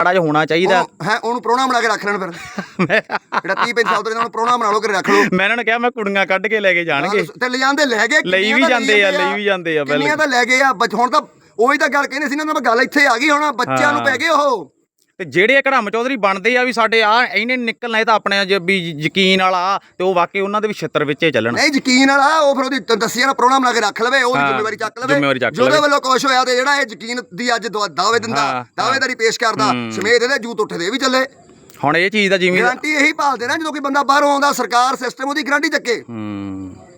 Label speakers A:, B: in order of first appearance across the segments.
A: ਮਾੜਾ ਜਿਹਾ ਹੋਣਾ ਚਾਹੀਦਾ।
B: ਹੈ ਉਹਨੂੰ ਪ੍ਰੋਣਾ ਬਣਾ ਕੇ ਰੱਖ ਲੈਣ ਫਿਰ। ਜਿਹੜਾ 30 35 ਸਾਲ ਤੋਂ ਉਹਨੂੰ ਪ੍ਰੋਣਾ ਬਣਾ ਲਓ ਕਿ ਰੱਖ ਲਓ।
A: ਮੈਂ ਇਹਨਾਂ ਨੂੰ ਕਿਹਾ ਮੈਂ ਕੁੜੀਆਂ ਕੱਢ ਕੇ ਲੈ ਕੇ ਜਾਣਗੇ।
B: ਤੇ ਲੈ ਜਾਂਦੇ ਲੈ ਗਏ
A: ਲਈ ਵੀ ਜਾਂਦੇ ਆ, ਲਈ ਵੀ ਜਾਂਦੇ ਆ,
B: ਕਿੰਨੀਆਂ ਤਾਂ ਲੈ ਗਏ ਆ ਹੁਣ ਤਾਂ ਉਹੀ ਤਾਂ ਗੱਲ ਕਹਿੰਦੇ ਸੀ ਨਾ ਮੈਂ ਗੱਲ ਇੱਥੇ ਆ ਗਈ ਹੁਣ ਬੱਚਿਆਂ ਨੂੰ। ਪੈ ਗਏ ਉਹ।
A: ਤੇ ਜਿਹੜੇ ਘੜਮ ਚੌਧਰੀ ਬਣਦੇ ਆ ਵੀ ਸਾਡੇ ਆ ਇਹਨੇ ਨਿਕਲਣਾ ਇਹ ਤਾਂ ਆਪਣੇ ਜੇ ਵੀ ਯਕੀਨ ਵਾਲਾ ਤੇ ਉਹ ਵਾਕਈ ਉਹਨਾਂ ਦੇ ਵੀ ਛਿੱਤਰ ਵਿੱਚ ਹੀ ਚੱਲਣ।
B: ਨਹੀਂ ਯਕੀਨ ਵਾਲਾ ਉਹ ਫਿਰ ਉਹਦੀ ਦੱਸਿਆ ਨਾ ਪ੍ਰੋਣਾ ਬਣਾ ਕੇ ਰੱਖ ਲਵੇ ਉਹਦੀ ਜ਼ਿੰਮੇਵਾਰੀ ਚੱਕ ਲਵੇ।
A: ਜ਼ਿੰਮੇਵਾਰੀ ਚੱਕ
B: ਜਿਹਦੇ
A: ਲਵੇ।
B: ਵੱਲੋਂ ਕੁਛ ਹੋਇਆ ਤੇ ਜਿਹੜਾ ਇਹ ਯਕੀਨ ਦੀ ਅੱਜ ਦਾਅਵੇ ਦਿੰਦਾ ਦਾਅਵੇਦਾਰੀ ਪੇਸ਼ ਕਰਦਾ। ਸਮੇਤ ਇਹਦੇ ਜੂਤ ਉੱਠਦੇ ਇਹ ਵੀ ਚੱਲੇ।
A: ਹੁਣ ਇਹ ਚੀਜ਼ ਦਾ ਜਿਵੇਂ
B: ਗਾਰੰਟੀ ਇਹੀ ਭਾਲਦੇ ਨਾ ਜਦੋਂ ਕੋਈ ਬੰਦਾ ਬਾਹਰੋਂ ਆਉਂਦਾ ਸਰਕਾਰ ਸਿਸਟਮ ਉਹਦੀ ਗਾਰੰਟੀ ਚੱਕੇ।
A: ਹੂੰ।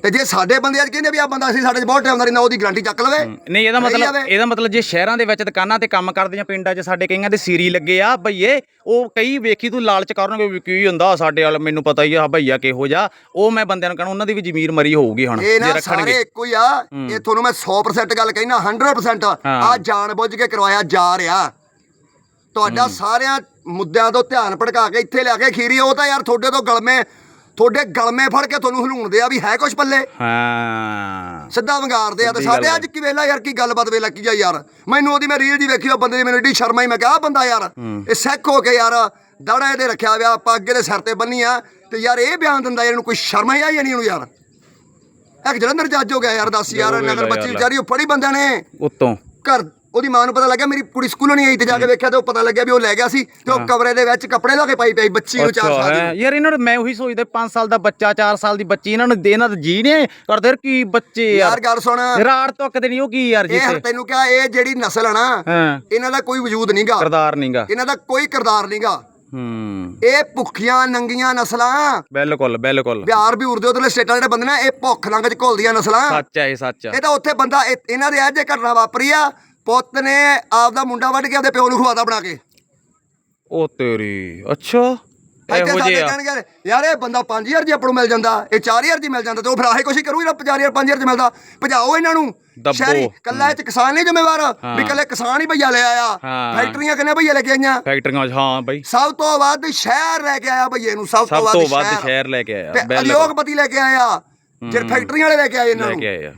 B: ਤੇ ਜੇ ਸਾਡੇ ਬੰਦੇ ਅੱਜ ਕਹਿੰਦੇ ਵੀ ਆ ਬੰਦਾ ਅਸੀਂ ਸਾਡੇ 'ਚ ਬਹੁਤ ਟਾਈਮ ਦਾ ਰਹਿੰਦਾ ਉਹਦੀ ਗਾਰੰਟੀ ਚੱਕ ਲਵੇ।
A: ਨਹੀਂ ਇਹਦਾ ਮਤਲਬ। ਇਹਦਾ ਮਤਲਬ ਜੇ ਸ਼ਹਿਰਾਂ ਦੇ ਵਿੱਚ ਦੁਕਾਨਾਂ ਤੇ ਕੰਮ ਕਰਦੀਆਂ ਪਿੰਡਾਂ 'ਚ ਸਾਡੇ ਕਈਆਂ ਦੇ ਸੀਰੀ ਲੱਗੇ ਆ ਭਈਏ ਉਹ ਕਈ ਵੇਖੀ ਤੂੰ ਲਾਲਚ ਕਰਨਗੇ ਵੀ ਕੀ ਹੁੰਦਾ ਸਾਡੇ ਵਾਲ ਮੈਨੂੰ ਪਤਾ ਹੀ ਆ ਭਈਆ ਕਿਹੋ ਜਾ ਉਹ ਮੈਂ ਬੰਦਿਆਂ ਨੂੰ ਕਹਣਾ ਉਹਨਾਂ ਦੀ ਵੀ ਜ਼ਮੀਰ ਮਰੀ ਹੋਊਗੀ ਹੁਣ
B: ਇਹ
A: ਜੇ
B: ਨਾ
A: ਰੱਖਣਗੇ।
B: ਸਾਰੇ ਇੱਕੋ ਹੀ ਆ ਇਹ ਤੁਹਾਨੂੰ ਮੈਂ 100% ਗੱਲ ਕਹਿਣਾ 100%
A: ਹਾਂ।
B: ਆ ਜਾਣ ਬੁੱਝ ਕੇ ਕਰਵਾਇਆ ਜਾ ਰਿਹਾ। ਤੁਹਾਡਾ ਸਾਰਿਆਂ ਮੁੱਦਿਆਂ ਤੋਂ ਧਿਆਨ ਭਟਕਾ ਕੇ ਇੱਥੇ ਲਿਆ ਕੇ ਖੀਰੀ ਉਹ ਤਾਂ ਯਾਰ ਤੁਹਾਡੇ ਤੋਂ ਗਲਮੇ ਤੁਹਾਡੇ ਗਲਮੇ ਫੜ ਕੇ ਤੁਹਾਨੂੰ ਹਲੂਣਦੇ ਆ ਵੀ ਹੈ ਕੁਛ ਪੱਲੇ।
A: ਹਾਂ।
B: ਸਿੱਧਾ ਵੰਗਾਰਦੇ ਆ ਤੇ ਸਾਡੇ ਅੱਜ ਕੀ ਵੇਲਾ ਯਾਰ ਕੀ ਗੱਲਬਾਤ ਵੇਲਾ ਕੀ ਆ ਯਾਰ। ਮੈਨੂੰ ਉਹਦੀ ਮੈਂ ਰੀਲ ਜੀ ਵੇਖੀ ਉਹ ਬੰਦੇ ਦੀ ਮੈਨੂੰ ਏਡੀ ਸ਼ਰਮ ਆਈ ਮੈਂ ਕਿਹਾ ਆਹ ਬੰਦਾ ਯਾਰ ਇਹ ਸਿੱਖ ਹੋ ਕੇ ਯਾਰ ਦੜਾ ਇਹਦੇ ਰੱਖਿਆ ਵਿਆ ਪੱਗ ਇਹਦੇ ਸਿਰ ਤੇ ਬੰਨੀ ਆ ਤੇ ਯਾਰ ਇਹ ਬਿਆਨ ਦਿੰਦਾ ਇਹਨੂੰ ਕੋਈ ਸ਼ਰਮ ਆਈ ਜਾਂ ਨਹੀਂ ਇਹਨੂੰ ਯਾਰ? ਇੱਕ ਜਲੰਧਰ ਜੱਜ ਹੋ ਗਿਆ ਯਾਰ ਦੱਸ ਯਾਰ
A: ਜੋ
B: ਨਗਰ ਬੱਚੀ। ਵਿਚਾਰੀ ਉਹ ਫੜੀ ਬੰਦਿਆਂ ਨੇ।
A: ਉਤੋਂ।
B: ਘਰ ਉਹਦੀ ਮਾਂ ਨੂੰ ਪਤਾ ਲੱਗਿਆ ਮੇਰੀ ਕੁੜੀ ਸਕੂਲੋਂ ਨਹੀਂ ਆਈ ਤੇ ਜਾ ਕੇ ਵੇਖਿਆ ਤੇ ਉਹ ਪਤਾ ਲੱਗਿਆ ਵੀ ਉਹ ਲੈ ਗਿਆ ਸੀ ਤੇ ਉਹ ਕਮਰੇ ਦੇ ਵਿੱਚ ਕੱਪੜੇ ਲਾ ਕੇ ਪਾਈ ਪਈ ਬੱਚੀ ਉਹ 4
A: ਅੱਛਾ
B: ਸਾਲ ਦੀ।
A: ਯਾਰ ਇਹਨਾਂ ਨੂੰ ਮੈਂ ਉਹੀ ਸੋਚਦਾ 5 ਸਾਲ ਦਾ ਬੱਚਾ 4 ਸਾਲ ਦੀ ਬੱਚੀ ਇਹਨਾਂ ਨੂੰ ਦੇ ਇਹਨਾਂ ਦੇ ਜੀ ਨੇ ਕਰਦੇ ਯਾਰ ਕੀ ਬੱਚੇ
B: ਯਾਰ?
A: ਯਾਰ
B: ਗੱਲ ਸੁਣ।
A: ਰਾੜ ਤੁੱਕਦੇ ਨਹੀਂ ਉਹ ਕੀ ਯਾਰ
B: ਇਹ
A: ਜਿੱਤੇ
B: ਤੈਨੂੰ ਕਿਹਾ ਇਹ ਜਿਹੜੀ ਨਸਲ ਹੈ ਨਾ ਇਹਨਾਂ ਦਾ ਕੋਈ ਵਜੂਦ ਨਹੀਂਗਾ
A: ਕਰਦਾਰ ਨਹੀਂਗਾ
B: ਇਹਨਾਂ ਦਾ ਕੋਈ ਕਿਰਦਾਰ ਨਹੀਂਗਾ
A: ਹੂੰ।
B: ਇਹ ਭੁੱਖੀਆਂ ਨੰਗੀਆਂ ਨਸਲਾਂ।
A: ਬਿਲਕੁਲ ਬਿਲਕੁਲ।
B: ਬਿਹਾਰ ਵੀ ਉਰਦੇ ਉਧਰਲੇ ਸਟੇਟਾਂ ਦੇ ਜਿਹੜੇ ਬੰਦੇ ਨੇ ਇਹ ਭੁੱਖ ਲੰਗ ਚ ਘੁਲਦੀਆਂ ਨਸਲਾਂ।
A: ਸੱਚ ਹੈ ਇਹ ਸੱਚ ਆ
B: ਇਹ ਤਾਂ ਉੱਥੇ ਬੰਦਾ ਇਹ- ਇਹਨਾਂ ਦੇ ਅੱਜ ਇਹ ਘਟਨਾ ਵਾਪਰੀ ਆ ਪੁੱਤ ਨੇ ਆਪਦਾ ਮੁੰਡਾ ਵੱਢ ਕੇ ਆਪਦੇ ਪਿਓ ਨੂੰ ਖਵਾਦਾ ਬਣਾ ਕੇ।
A: ਉਹ ਤੇਰੀ ਅੱਛਾ
B: ਇੱਥੇ
A: ਇਹੋ
B: ਸਾਡੇ
A: ਜਿਹਾ।
B: ਕਹਿਣਗੇ ਯਾਰ ਇਹ ਬੰਦਾ 5000 ਜੀ ਆਪਾਂ ਨੂੰ ਮਿਲ ਜਾਂਦਾ ਇਹ 4000 ਜੀ ਮਿਲ ਜਾਂਦਾ ਤੇ ਉਹ ਫਿਰ ਆਹੇ ਕੁਛ ਹੀ ਕਰੂ ਜਿਹੜਾ 5000 5000 ਚ ਮਿਲਦਾ। ਭਜਾਓ ਇਹਨਾਂ ਨੂੰ।
A: ਦੱਬੋ।
B: ਸ਼ਹਿਰੀ ਕੱਲਾ ਇਹ ਚ ਕਿਸਾਨ ਨਹੀਂ ਜ਼ਿੰਮੇਵਾਰ ਵੀ ਕੱਲੇ ਕਿਸਾਨ ਹੀ ਭਈਆ ਲੈ ਆਇਆ।
A: ਹਾਂ।
B: ਫੈਕਟਰੀਆਂ ਕਿੰਨੇ ਭਈਆ ਲੈ ਕੇ ਆਈਆਂ?
A: ਫੈਕਟਰੀਆਂ 'ਚ ਹਾਂ ਬਾਈ।
B: ਸਭ ਤੋਂ ਵੱਧ ਸ਼ਹਿਰ ਲੈ ਕੇ ਆਇਆ ਭਈਏ ਨੂੰ ਸਭ
A: ਸਭ ਤੋਂ ਵੱਧ ਸ਼ਹਿਰ। ਲੈ ਕੇ ਆਇਆ
B: ਤੇ
A: ਬਿਲਕੁਲ।
B: ਉਦਯੋਗਪਤੀ ਲੈ ਕੇ ਆਇਆ। ਜਿਹੜੇ ਫੈਕਟਰੀਆਂ ਵਾਲੇ ਲੈ ਕੇ ਆਏ ਇਹਨਾਂ
A: ਲੈ
B: ਨੂੰ।
A: ਕੇ ਆਇਆ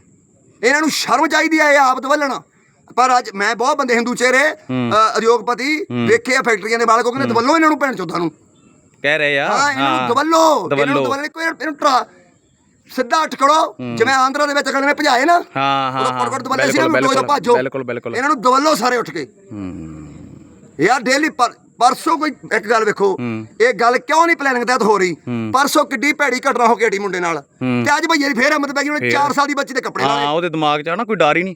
B: ਇਹਨਾਂ ਨੂੰ ਸ਼ਰਮ ਚਾਹੀਦੀ ਆ ਇਹ ਆਪ ਦਵਲਣ ਪਰ ਅੱਜ ਮੈਂ ਬਹੁਤ ਬੰਦੇ ਹਿੰਦੂ ਚਿਹਰੇ ਅ, ਉਦਯੋਗਪਤੀ ਵੇਖੇ ਆ ਫੈਕਟਰੀਆਂ ਦੇ ਮਾਲਕ ਉਹ ਕਹਿੰਦੇ ਦਵੱਲੋ ਇਹਨਾਂ ਨੂੰ ਭੈਣ ਚੋਦਾਂ ਨੂੰ।
A: ਕਹਿ ਰਹੇ ਆ।
B: ਹਾਂ ਇਹਨਾਂ ਨੂੰ ਦਵੱਲੋ। ਇਹਨਾਂ ਨੂੰ ਦਵੱਲੋ। ਕੋਈ ਇਹਨੂੰ ਟਰਾ ਸਿੱਧਾ ਖੜੋ ਜਿਵੇਂ ਆਂਧਰਾ ਦੇ ਵਿੱਚ ਅਗਲੇ ਨੇ ਭਜਾਏ ਨਾ
A: ਹਾਂ ਹਾਂ ਹਾਂ।
B: ਦਵੱਲੇ ਸੀ ਨਾ
A: ਬਿਲਕੁਲ
B: ਲੋਕ ਭਾਜੋ।
A: ਬਿਲਕੁਲ ਬਿਲਕੁਲ।
B: ਇਹਨਾਂ ਨੂੰ ਦਵੱਲੋ ਸਾਰੇ ਉੱਠ ਕੇ। ਯਾਰ ਡੇਲੀ ਪਰਸੋਂ ਕੋਈ ਇੱਕ ਗੱਲ ਵੇਖੋ। ਇਹ ਗੱਲ ਕਿਉਂ ਨਹੀਂ ਪਲੈਨਿੰਗ ਤਹਿਤ ਹੋ ਰਹੀ? ਪਰਸੋਂ ਕਿੱਡੀ ਭੈੜੀ ਘਟਨਾ ਹੋ ਕੇ ਹਟੀ ਮੁੰਡੇ ਨਾਲ। ਤੇ ਅੱਜ ਭਈਏ ਦੀ ਫੇਰ ਹਿੰਮਤ ਪੈ ਗਈ ਉਹਨੇ 4 ਸਾਲ ਦੀ ਬੱਚੀ ਦੇ ਕੱਪੜੇ ਲਾ
A: ਹਾਂ ਉਹਦੇ ਦਿਮਾਗ 'ਚ ਆ ਨਾ ਕੋਈ ਡਰ ਹੀ ਨਹੀਂ।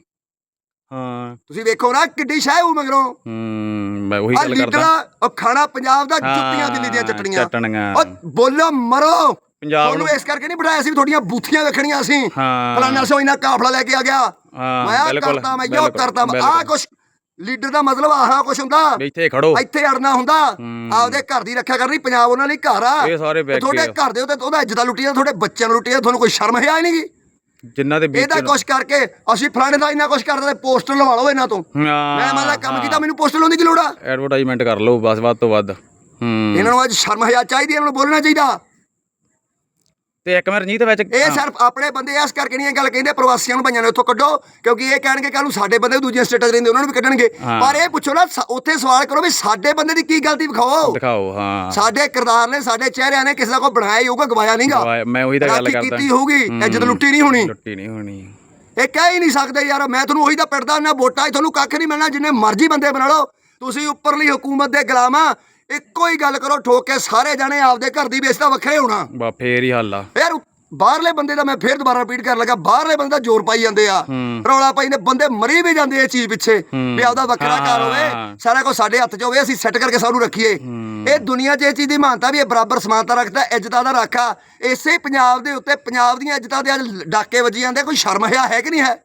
A: ਹਾਂ।
B: ਤੁਸੀਂ ਵੇਖੋ ਨਾ ਕਿੱਡੀ ਸ਼ਾਹ ਉਹ ਮਗਰੋਂ।
A: ਹੂੰ ਮੈਂ ਉਹੀ ਗੱਲ
B: ਲੀਡਰ
A: ਕਰਦਾ
B: ਉਹ ਖਾਣਾ ਪੰਜਾਬ ਦਾ ਜੁੱਤੀਆਂ ਦਿੱਲੀ ਦੀਆਂ ਚਟਣੀਆਂ।
A: ਚਟਣੀਆਂ।
B: ਉਹ ਬੋਲੋ ਮਰੋ।
A: ਪੰਜਾਬ ਨੂੰ-
B: ਇਸ ਕਰਕੇ ਨਹੀਂ ਬਿਠਾਇਆ ਸੀ ਤੁਹਾਡੀਆਂ ਬੂਥੀਆਂ ਵੇਖਣੀਆਂ ਸੀ।
A: ਹਾਂ।
B: ਫਲਾਣਾ ਸੋ ਇਹਨਾਂ ਕਾਫਲਾ ਲੈ ਕੇ ਆ ਗਿਆ।
A: ਹਾਂ,
B: ਮੈਂ ਕਰਤਾ ਮੈਂ
A: ਬਿਲਕੁਲ,
B: ਕਰਤਾ ਆ। ਕੁਛ ਲੀਡਰ ਦਾ ਮਤਲਬ ਆਹ ਕੁਛ ਹੁੰਦਾ।
A: ਇੱਥੇ ਖੜੋ।
B: ਇੱਥੇ ਅੜਨਾ ਹੁੰਦਾ। ਆਪਦੇ ਘਰ ਦੀ ਰੱਖਿਆ ਕਰਨੀ ਪੰਜਾਬ ਉਹਨਾਂ ਲਈ ਘਰ ਆ।
A: ਇਹ ਸਾਰੇ ਬੈਠ
B: ਤੁਹਾਡੇ ਘਰ ਦੇ ਉੱਤੇ ਉਹਦਾ ਇੱਜ਼ਤਾਂ ਲੁੱਟੀਆਂ ਤੁਹਾਡੇ ਬੱਚਿਆਂ ਨੂੰ ਲੁੱਟੀਆਂ ਤੁਹਾਨੂੰ ਕੋਈ ਸ਼ਰਮ ਹੈ ਨਹੀਂਗੀ
A: ਜਿਨ੍ਹਾਂ ਦੇ ਵਿੱਚ
B: ਇਹਦਾ ਕੁਛ ਕਰਕੇ ਅਸੀਂ ਫਲਾਣੇ ਦਾ ਇੰਨਾ ਕੁਛ ਕਰਦੇ ਪੋਸਟਰ ਲਵਾ ਲਓ ਇਹਨਾਂ ਤੋਂ। ਮੈਂ ਮਾਦਾ ਕੰਮ ਕੀਤਾ ਮੈਨੂੰ ਪੋਸਟਰ ਲਾਉਣ ਦੀ ਕੀ ਲੋੜ ਆ?
A: ਐਡਵਰਟਾਈਜ਼ਮੈਂਟ ਕਰ ਲਓ ਬਸ ਵੱਧ ਤੋਂ ਵੱਧ। ਹੂੰ।
B: ਇਹਨਾਂ ਨੂੰ ਅੱਜ ਸ਼ਰਮ ਹਯਾ ਚਾਹੀਦੀ ਇਹਨਾਂ ਨੂੰ ਬੋਲਣਾ ਚਾਹੀਦਾ।
A: ਤੇ ਇੱਕ ਮਿੰਟ ਰਣਜੀਤ ਵਿੱਚ
B: ਇਹ ਸਿਰਫ ਆਪਣੇ ਬੰਦੇ ਇਸ ਕਰਕੇ ਨਹੀਂ ਇਹ ਗੱਲ ਕਹਿੰਦੇ ਪ੍ਰਵਾਸੀਆਂ ਨੂੰ ਭਾਈਆਂ ਨੇ ਉੱਥੋਂ ਕੱਢੋ ਕਿਉਂਕਿ ਇਹ ਕਹਿਣਗੇ ਕੱਲ ਨੂੰ ਸਾਡੇ ਬੰਦੇ ਦੂਜੀਆਂ ਸਟੇਟਾਂ ਰਹਿੰਦੇ ਉਹਨਾਂ ਨੂੰ ਵੀ ਕੱਢਣਗੇ। ਪਰ ਇਹ ਪੁੱਛੋ ਨਾ ਸ- ਉੱਥੇ ਸਵਾਲ ਕਰੋ ਵੀ ਸਾਡੇ ਬੰਦੇ ਦੀ ਕੀ ਗਲਤੀ ਵਿਖਾਓ।
A: ਦਿਖਾਓ ਹਾਂ।
B: ਸਾਡੇ ਕਿਰਦਾਰ ਨੇ ਸਾਡੇ ਚਿਹਰਿਆਂ ਨੇ ਕਿਸੇ ਦਾ ਕੋਈ ਬਣਾਇਆ ਹੀ ਹੋਊਗਾ ਗਵਾਇਆ ਨਹੀਂਗਾ
A: ਗਵਾਇਆ- ਮੈਂ ਉਹੀ ਤਾਂ ਗੱਲ
B: ਰਾਖੀ
A: ਕਰਦਾ।
B: ਕੀਤੀ ਹੋਊਗੀ। ਇੱਜ਼ਤ ਲੁੱਟੀ ਨਹੀਂ ਹੋਣੀ।
A: ਲੁੱਟੀ ਨਹੀਂ ਹੋਣੀ।
B: ਇਹ ਕਹਿ ਹੀ ਨਹੀਂ ਸਕਦੇ ਯਾਰ ਮੈਂ ਤੁਹਾਨੂੰ ਉਹੀ ਤਾਂ ਪਿੜਦਾ ਨਾ ਵੋਟਾਂ 'ਚ ਤੁਹਾਨੂੰ ਕੱਖ ਨਹੀਂ ਮਿਲਣਾ ਜਿੰਨੇ ਮਰਜ਼ੀ ਬੰਦੇ ਬਣਾ ਲਓ। ਤੁਸੀਂ ਉੱਪਰਲੀ ਹਕੂਮਤ ਦੇ ਗੁਲਾਮ ਆ ਇੱਕੋ ਹੀ ਗੱਲ ਕਰੋ ਠੋਕ ਕੇ ਸਾਰੇ ਜਾਣੇ ਆਪਦੇ ਘਰ ਦੀ ਬੇਇੱਜ਼ਤੀ ਵੱਖਰੇ ਹੋਣਾ।
A: ਬਾ ਫੇਰ ਹੀ ਹੱਲ ਆ।
B: ਯਾਰ ਬਾਹਰਲੇ ਬੰਦੇ ਦਾ ਮੈਂ ਫੇਰ ਦੁਬਾਰਾ ਰਿਪੀਟ ਕਰਨ ਲੱਗਾ ਬਾਹਰਲੇ ਬੰਦੇ ਦਾ ਜ਼ੋਰ ਪਾਈ ਜਾਂਦੇ ਆ। ਰੌਲਾ ਪਾਈ ਨੇ ਬੰਦੇ ਮਰੀ ਵੀ ਜਾਂਦੇ ਆ ਇਹ ਚੀਜ਼ ਪਿੱਛੇ ਵੀ ਆਪਦਾ ਵੱਖਰਾ ਘਰ ਹੋਵੇ। ਸਾਰਾ ਕੁਝ ਸਾਡੇ ਹੱਥ 'ਚ ਹੋਵੇ ਅਸੀਂ ਸੈੱਟ ਕਰਕੇ ਸਭ ਨੂੰ ਰੱਖੀਏ। ਇਹ ਦੁਨੀਆ 'ਚ ਇਹ ਚੀਜ਼ ਦੀ ਮਾਨਤਾ ਵੀ ਇਹ ਬਰਾਬਰ ਸਮਾਨਤਾ ਰੱਖਦਾ ਇੱਜ਼ਤਾਂ ਦਾ ਰਾਖਾ। ਇਸੇ ਪੰਜਾਬ ਦੇ ਉੱਤੇ ਪੰਜਾਬ ਦੀਆਂ ਇੱਜ਼ਤਾਂ ਦੇ ਅੱਜ ਡਾਕੇ ਵੱਜੀ ਜਾਂਦੇ ਕੋਈ ਸ਼ਰਮ ਹਿਆ ਹੈ ਕਿ ਨਹੀਂ ਹੈ।